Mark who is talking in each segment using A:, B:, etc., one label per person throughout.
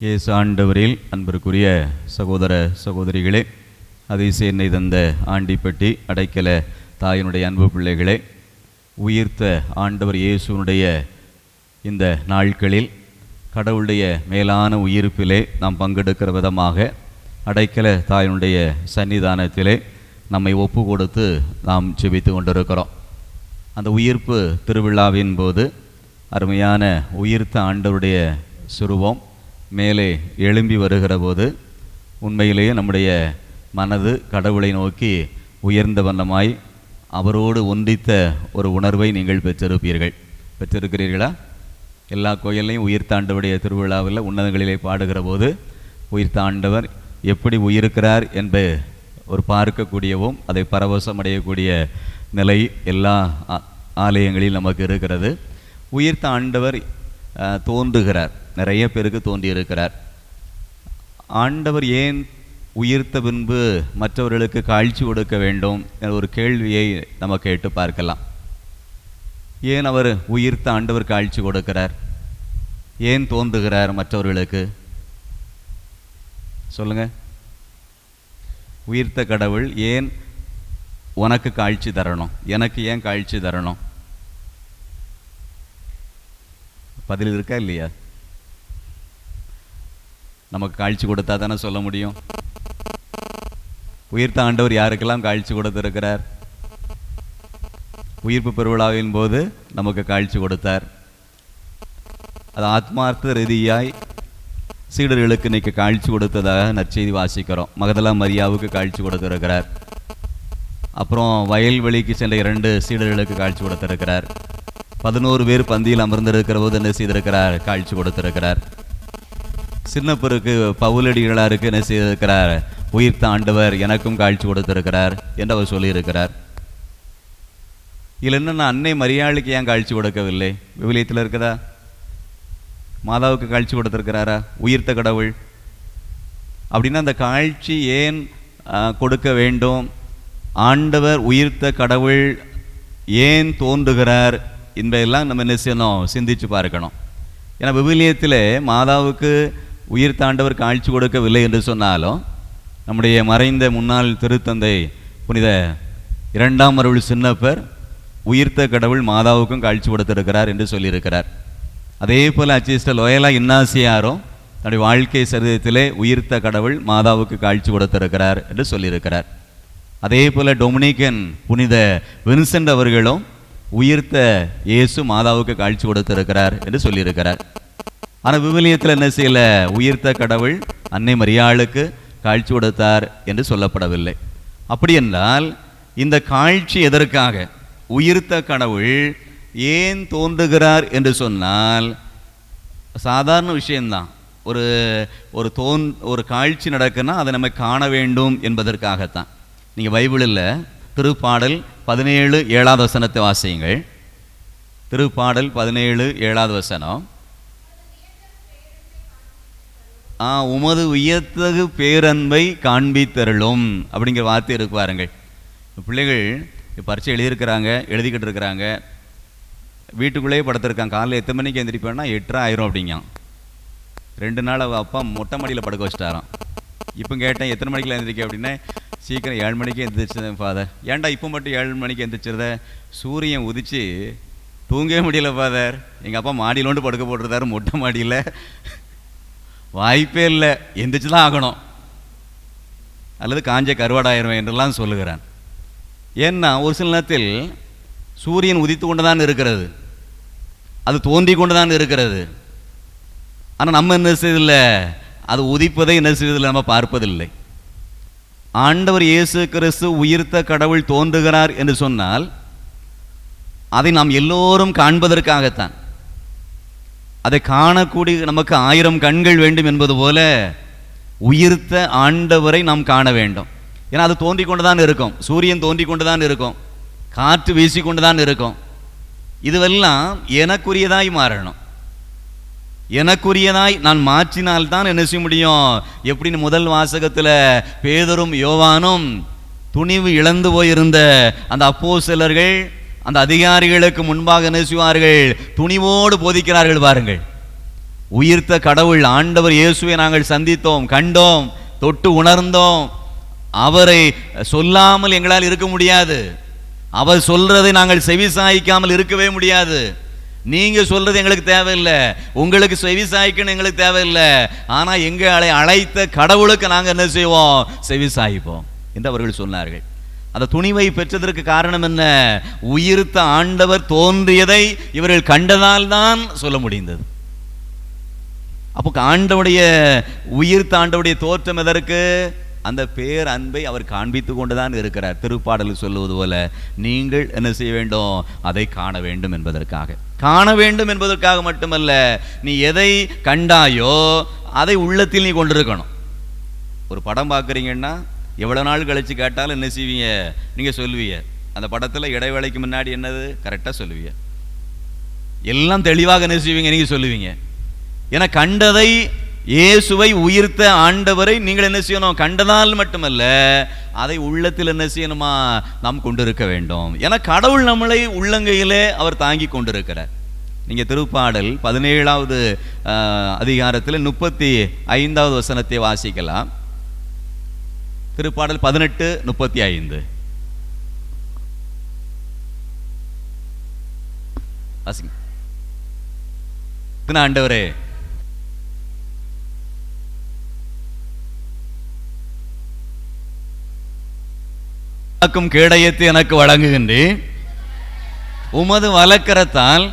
A: இயேசு ஆண்டவரில் அன்பிற்குரிய சகோதர சகோதரிகளே அதிசயனை தந்த ஆண்டிப்பட்டி அடைக்கல தாயினுடைய அன்பு பிள்ளைகளே உயிர்த்த ஆண்டவர் இயேசுனுடைய இந்த நாட்களில் கடவுளுடைய மேலான உயிர்ப்பிலே நாம் பங்கெடுக்கிற விதமாக அடைக்கல தாயினுடைய சன்னிதானத்திலே நம்மை ஒப்பு கொடுத்து நாம் ஜெபித்து கொண்டிருக்கிறோம். அந்த உயிர்ப்பு திருவிழாவின் போது அருமையான உயிர்த்த ஆண்டவருடைய சுருவம் மேலே எழும்பி வருகிற போது உண்மையிலேயே நம்முடைய மனது கடவுளை நோக்கி உயர்ந்த வண்ணமாய் அவரோடு ஒன்றித்த ஒரு உணர்வை நீங்கள் பெற்றிருப்பீர்கள். பெற்றிருக்கிறீர்களா? எல்லா கோயில்லையும் உயிர்த்தாண்டவுடைய திருவிழாவில் உன்னதங்களிலே பாடுகிற போது உயிர்த்தாண்டவர் எப்படி உயிருக்கிறார் என்று ஒரு பார்க்கக்கூடியவும் அதை பரவசமடையக்கூடிய நிலை எல்லா ஆ- ஆலயங்களில் நமக்கு இருக்கிறது. உயிர்த்த ஆண்டவர் தோன்றுகிறார். நிறைய பேருக்கு தோன்றியிருக்கிறார். ஆண்டவர் ஏன் உயிர்த்த பின்பு மற்றவர்களுக்கு காழ்ச்சி கொடுக்க வேண்டும் என்ற ஒரு கேள்வியை நம்ம கேட்டு பார்க்கலாம். ஏன் அவர் உயிர்த்த ஆண்டவர் காழ்ச்சி கொடுக்கிறார்? ஏன் தோன்றுகிறார் மற்றவர்களுக்கு? சொல்லுங்க. உயிர்த்த கடவுள் ஏன் உனக்கு காழ்ச்சி தரணும்? எனக்கு ஏன் காழ்ச்சி தரணும்? பதில் இருக்கா இல்லையா? நமக்கு காழ்ச்சி கொடுத்தா தானே சொல்ல முடியும். உயிர்த்த ஆண்டவர் யாருக்கெல்லாம் காழ்ச்சி கொடுத்திருக்கிறார்? உயிர்ப்பு பெருவிழாவின் போது நமக்கு காழ்ச்சி கொடுத்தார். அது ஆத்மார்த்த ரீதியாய் சீடர்களுக்கு இன்னைக்கு காழ்ச்சி கொடுத்ததாக நற்செய்தி வாசிக்கிறோம். மகதலா மரியாவுக்கு காழ்ச்சி கொடுத்திருக்கிறார். அப்புறம் வயல்வெளிக்கு சென்ற இரண்டு சீடர்களுக்கு காட்சி கொடுத்திருக்கிறார். பதினோரு பேர் பந்தியில் அமர்ந்திருக்கிற போது என்ன செய்திருக்கிறார்? காட்சி கொடுத்திருக்கிறார். சின்னப்பருக்கு பவுலடிகளாருக்கு என்ன செய்திருக்கிறார்? உயிர்த்த ஆண்டவர் எனக்கும் காட்சி கொடுத்திருக்கிறார் என்று அவர் சொல்லியிருக்கிறார். இதில் என்னென்ன அன்னை மரியாளுக்கு ஏன் காட்சி கொடுக்கவில்லை? விவிலியத்தில் இருக்குதா? மாதாவுக்கு காட்சி கொடுத்துருக்கிறாரா? உயிர்த்த கடவுள். அப்படின்னா அந்த காட்சி ஏன் கொடுக்க வேண்டும்? ஆண்டவர் உயிர்த்த கடவுள் ஏன் தோன்றுகிறார்? இன்பையெல்லாம் நம்ம என்ன செய்யணும் சிந்திச்சு பார்க்கணும். ஏன்னா விவிலியத்தில் மாதாவுக்கு உயிர் தாண்டவர் காட்சி கொடுக்கவில்லை என்று சொன்னாலும் நம்முடைய மறைந்த முன்னாள் திருத்தந்தை புனித இரண்டாம் அருள் சின்னப்பர் உயிர்த்த கடவுள் மாதாவுக்கும் காட்சி கொடுத்திருக்கிறார் என்று சொல்லியிருக்கிறார். அதே போல் அச்சிஸ்ட லோயலா இன்னாசியாரும் தன்னுடைய வாழ்க்கை சரிதத்திலே உயிர்த்த கடவுள் மாதாவுக்கு காட்சி கொடுத்திருக்கிறார் என்று சொல்லியிருக்கிறார். அதே போல் டொமினிக்கன் புனித வின்சென்ட் அவர்களும் உயிர்த்த இயேசு மாதாவுக்கு காட்சி கொடுத்திருக்கிறார் என்று சொல்லியிருக்கிறார். ஆனால் விவிலியத்தில் என்ன செய்யல? உயிர்த்த கடவுள் அன்னை மரியாளுக்கு காட்சி கொடுத்தார் என்று சொல்லப்படவில்லை. அப்படி என்றால் இந்த காட்சி எதற்காக? உயிர்த்த கடவுள் ஏன் தோன்றுகிறார் என்று சொன்னால் சாதாரண விஷயம்தான். ஒரு ஒரு தோன் ஒரு காட்சி நடக்குன்னா அதை நம்ம காண வேண்டும் என்பதற்காகத்தான். நீங்கள் பைபிளில் திருப்பாடல் பதினேழு ஏழாவது வசனத்தை வாசியுங்கள். திருப்பாடல் பதினேழு ஏழாவது வசனம். ஆ உமது உயர்த்தகு பேரன்பை காண்பித்தருளும். அப்படிங்கிற வார்த்தை இருக்கு பாருங்கள். பிள்ளைகள் பரீட்சை எழுதியிருக்கிறாங்க எழுதிக்கிட்டு இருக்கிறாங்க. வீட்டுக்குள்ளேயே படுத்திருக்காங்க. காலையில் எத்தனை மணிக்கு எந்திரிப்பேன்னா எட்டரை ஆயிரும் அப்படிங்க ரெண்டு நாள் அப்பா மொட்டை மாடியில் படுக்க வச்சிட்டாராம். இப்போ கேட்டேன் எத்தனை மணிக்கு எழுந்திரிக்க அப்படின்னா சீக்கிரம் ஏழு மணிக்கு எந்திரிச்சேன் ஃபாதர் ஏன்டா இப்போ மட்டும் ஏழு மணிக்கு எந்திரிச்சிருத சூரியன் உதிச்சு தூங்கவே முடியல ஃபாதர் எங்கள் அப்பா மாடியிலோண்டு ஒன்று படுக்க போட்டிருந்தாரு மொட்டை மாடியில். வாய்ப்பே இல்லை. எந்திரிச்சு தான் ஆகணும். அல்லது காஞ்ச கருவாடாயிருவேன் என்றெல்லாம் சொல்லுகிறான். ஏன்னா ஒரு சில நேரத்தில் சூரியன் உதித்து கொண்டு தான் இருக்கிறது. அது தோன்றி கொண்டு தான் இருக்கிறது. ஆனால் நம்ம என்ன செய்யதில்லை அது உதிப்பதை என்ன செய்வதில்லை நம்ம பார்ப்பதில்லை. ஆண்டவர் இயேசு கிறிஸ்து உயிர்த்த கடவுள் தோன்றுகிறார் என்று சொன்னால் அதை நாம் எல்லோரும் காண்பதற்காகத்தான். அதை காணக்கூடிய நமக்கு ஆயிரம் கண்கள் வேண்டும் என்பது போல உயிர்த்த ஆண்டவரை நாம் காண வேண்டும். ஏன்னா அது தோன்றிக் கொண்டு தான் இருக்கும். சூரியன் தோன்றிக் கொண்டு தான் இருக்கும். காற்று வீசிக்கொண்டு தான் இருக்கும். இதுவெல்லாம் எனக்குரியதாய் மாறணும். எனக்குரியதாய் நான் மாற்றினால்தான் என்ன செய்ய முடியும்? எப்படின்னு முதல் வாசகத்தில் பேதரும் யோவானும் துணிவு இழந்து போயிருந்த அந்த அப்போஸ்தலர்கள் அந்த அதிகாரிகளுக்கு முன்பாக என்ன செய்வார்கள்? துணிவோடு போதிக்கிறார்கள் பாருங்கள். உயிர்த்த கடவுள் ஆண்டவர் இயேசுவை நாங்கள் சந்தித்தோம் கண்டோம் தொட்டு உணர்ந்தோம். அவரை சொல்லாமல் எங்களால் இருக்க முடியாது. அவர் சொல்றதை நாங்கள் செவிசாய்க்காமல் இருக்கவே முடியாது. நீங்க சொல்றது எங்களுக்கு தேவையில்லை. உங்களுக்கு செவிசாய்க்கணும் எங்களுக்கு தேவையில்லை. ஆனா எங்களை அழைத்த கடவுளுக்கு நாங்க என்ன செய்வோம்? செவிசாய்ப்போம் என்று அவர்கள் சொன்னார்கள். அந்த துணிவை பெற்றதற்கு காரணம் என்ன? உயிர்த்த ஆண்டவர் தோன்றியதை இவர்கள் கண்டதால் தான் சொல்ல முடிந்தது. அப்போ ஆண்டவுடைய உயிர்த்த ஆண்டவுடைய தோற்றம் எதற்கு? அந்த பேர் அன்பை அவர் காண்பித்து கொண்டுதான் இருக்கிறார். திருப்பாடல் சொல்லுவது போல நீங்கள் என்ன செய்ய வேண்டும்? அதை காண வேண்டும் என்பதற்காக. காண வேண்டும் என்பதற்காக மட்டுமல்ல நீ எதை கண்டாயோ அதை உள்ளத்தில் நீ கொண்டிருக்கணும். ஒரு படம் பார்க்குறீங்கன்னா எவ்வளோ நாள் கழிச்சு கேட்டாலும் என்ன செய்வீங்க? நீங்கள் சொல்லுவீங்க. அந்த படத்தில் இடைவேளைக்கு முன்னாடி என்னது? கரெக்டாக சொல்லுவீங்க. எல்லாம் தெளிவாக என்ன செய்வீங்க? நீங்கள் சொல்லுவீங்க. ஏன்னா கண்டதை இயேசுவை உயிர்த்த ஆண்டவரை நீங்கள் என்ன செய்யணும்? கண்டதால் மட்டுமல்ல அதை உள்ளத்தில் என்ன செய்யணுமா? நாம் கொண்டிருக்க வேண்டும். ஏன்னா கடவுள் நம்மளை உள்ளங்கையிலே அவர் தாங்கி கொண்டிருக்கிறார். நீங்க திருப்பாடல் பதினேழாவது அதிகாரத்தில் முப்பத்தி ஐந்தாவது வசனத்தை வாசிக்கலாம். திருப்பாடல் பதினெட்டு முப்பத்தி ஐந்து. வாசிங்க. ஆண்டவரே காக்கும் கேடயத்தை எனக்கு வழங்குகின்றேன் உமது வழக்கரத்தால்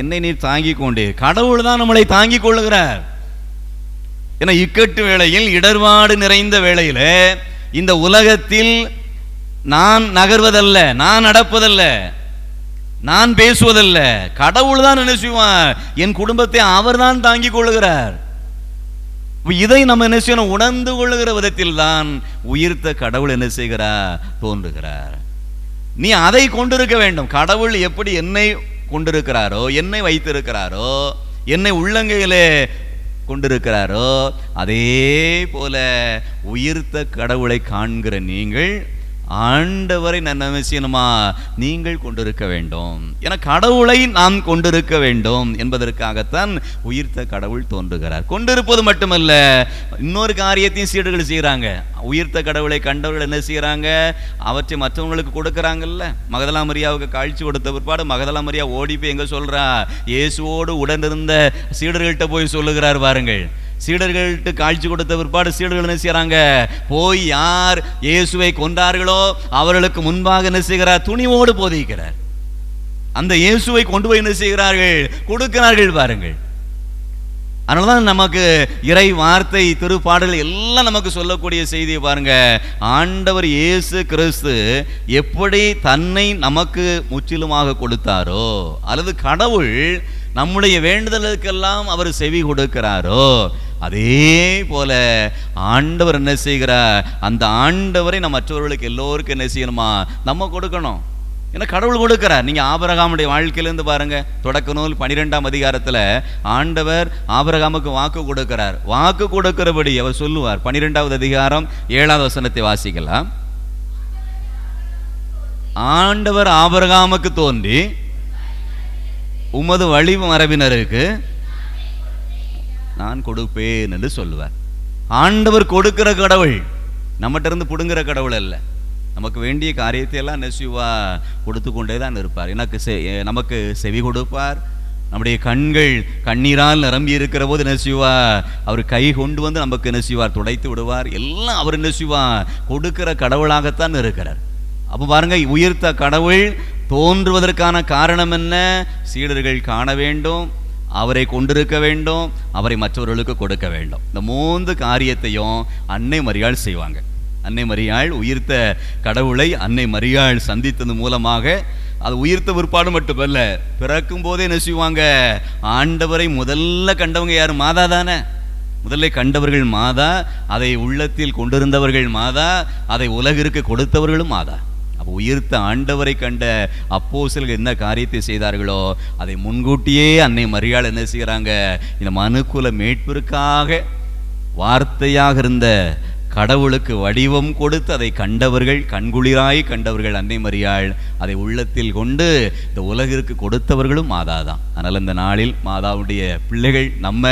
A: என்னை நீர் தாங்கிக் கொண்டே கடவுள் தான் நம்மளை தாங்கிக் கொள்ளுகிறார். என இக்கட்டு வேளையில் இடர்பாடு நிறைந்த வேளையில் இந்த உலகத்தில் நான் நகர்வதல்ல நான் நடப்பதல்ல நான் பேசுவதல்ல. கடவுள் தான் என்ன என் குடும்பத்தை அவர் தான் தாங்கிக் கொள்ளுகிறார். இதை நம்ம என்ன செய்யணும்? உணர்ந்து கொள்ளுகிற விதத்தில் தான் உயிர்த்த கடவுள் என்ன செய்கிறார் தோன்றுகிறார். நீ அதை கொண்டிருக்க வேண்டும். கடவுள் எப்படி என்னை கொண்டிருக்கிறாரோ என்னை வைத்திருக்கிறாரோ என்னை உள்ளங்கையிலே கொண்டிருக்கிறாரோ அதே போல உயிர்த்த கடவுளை காண்கிற நீங்கள் ஆண்டவரை நான் செய்யணுமா? நீங்கள் கொண்டிருக்க வேண்டும். என கடவுளை நாம் கொண்டிருக்க வேண்டும் என்பதற்காகத்தான் உயிர்த்த கடவுள் தோன்றுகிறார். கொண்டிருப்பது மட்டுமல்ல இன்னொரு காரியத்தையும் சீடுகள் செய்கிறாங்க. உயிர்த்த கடவுளை கண்டவர்கள் என்ன செய்கிறாங்க? அவற்றை மற்றவங்களுக்கு கொடுக்குறாங்கல்ல. மகதலா மரியாவுக்கு காழ்ச்சி கொடுத்த பிற்பாடு மகதலா மரியா ஓடி போய் எங்கே சொல்கிறா இயேசுவோடு உடனிருந்த சீடர்கள்ட்ட போய் சொல்லுகிறார் பாருங்கள். சீடர்கள்ட்டு காட்சி கொடுத்த பிற்பாடு சீடர்கள் என்ன செய்கிறாங்க போய் யார் இயேசுவை கொண்டார்களோ அவர்களுக்கு முன்பாக என்ன செய்கிறார்? துணிவோடு போதிக்கிறார். அந்த இயேசுவை கொண்டு போய் என்ன செய்கிறார்கள்? கொடுக்கிறார்கள் பாருங்கள். அதனாலதான் நமக்கு இறை வார்த்தை திருப்பாடல் எல்லாம் நமக்கு சொல்லக்கூடிய செய்தியை பாருங்க. ஆண்டவர் இயேசு கிறிஸ்து எப்படி தன்னை நமக்கு முற்றிலுமாக கொடுத்தாரோ அல்லது கடவுள் நம்முடைய வேண்டுதலுக்கெல்லாம் அவர் செவி கொடுக்கிறாரோ அதே போல ஆண்டவர் என்ன செய்கிறார் அந்த ஆண்டவரை நம்ம மற்றவர்களுக்கு எல்லோருக்கும் என்ன செய்யணுமா? நம்ம கொடுக்கணும். ஏன்னா கடவுள் கொடுக்கிறார். நீங்க ஆபரகாமுடைய வாழ்க்கையிலேருந்து பாருங்க. தொடக்க நூல் பனிரெண்டாம் அதிகாரத்தில் ஆண்டவர் ஆபரகாமுக்கு வாக்கு கொடுக்கிறார். வாக்கு கொடுக்கிறபடி அவர் சொல்லுவார். பனிரெண்டாவது அதிகாரம் ஏழாவது வசனத்தை வாசிக்கலாம். ஆண்டவர் ஆபரகாமுக்கு தோன்றி உமது வழி மரபினருக்கு நான் கொடுப்பேன் என்று சொல்லுவார். ஆண்டவர் கொடுக்கிற கடவுள் நம்மகிட்ட இருந்து புடுங்குற கடவுள் அல்ல. நமக்கு வேண்டிய காரியத்தை எல்லாம் நெசுவா கொடுத்து கொண்டே தான் இருப்பார். எனக்கு நமக்கு செவி கொடுப்பார். நம்முடைய கண்கள் கண்ணீரால் நிரம்பி இருக்கிற போது நெசுவா அவர் கை கொண்டு வந்து நமக்கு நெசுவார் துடைத்து விடுவார். எல்லாம் அவர் நெசுவார் கொடுக்கிற கடவுளாகத்தான் இருக்கிறார். அப்போ பாருங்க உயிர்த்த கடவுள் தோன்றுவதற்கான காரணம் என்ன? சீடர்கள் காண வேண்டும். அவரை கொண்டிருக்க வேண்டும் அவரை மற்றவர்களுக்கு கொடுக்க வேண்டும். இந்த மூன்று காரியத்தையும் அன்னை மரியாள் செய்வாங்க. அன்னை மரியாள் உயிர்த்த கடவுளை அன்னை மரியாள் சந்தித்தது மூலமாக அது உயிர்த்த பிற்பாடு மட்டுமல்ல பிறக்கும் போதே என்ன செய்வாங்க? ஆண்டவரை முதல்ல கண்டவங்க யார்? மாதா தானே. முதல்ல கண்டவர்கள் மாதா அதை உள்ளத்தில் கொண்டிருந்தவர்கள் மாதா அதை உலகிற்கு கொடுத்தவர்களும் மாதா. உயிர்த்த ஆண்டவரை கண்ட அப்போ என்ன காரியத்தை செய்தார்களோ அதை முன்கூட்டியே அன்னை மரியாள் என்ன செய்கிறாங்க? இந்த மனுக்குல மீட்பிற்காக வார்த்தையாக இருந்த கடவுளுக்கு வடிவம் கொடுத்து அதை கண்டவர்கள் கண்குளிராய் கண்டவர்கள் அன்னை மரியாள் அதை உள்ளத்தில் கொண்டு இந்த உலகிற்கு கொடுத்தவர்களும் மாதா தான் அதனால் இந்த நாளில் மாதாவுடைய பிள்ளைகள் நம்ம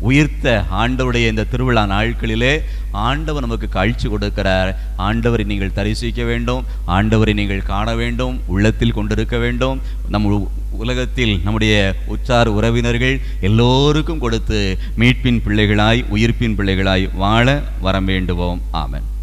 A: உயிர்த்த ஆண்டவுடைய இந்த திருவிழா நாட்களிலே ஆண்டவர் நமக்கு காட்சி கொடுக்கிறார். ஆண்டவரை நீங்கள் தரிசிக்க வேண்டும். ஆண்டவரை நீங்கள் காண வேண்டும். உள்ளத்தில் கொண்டிருக்க வேண்டும். நம் உ- உலகத்தில் நம்முடைய உற்றார் உறவினர்கள் எல்லோருக்கும் கொடுத்து மீட்பின் பிள்ளைகளாய் உயிர்ப்பின் பிள்ளைகளாய் வாழ வர வேண்டுவோம். ஆமன்.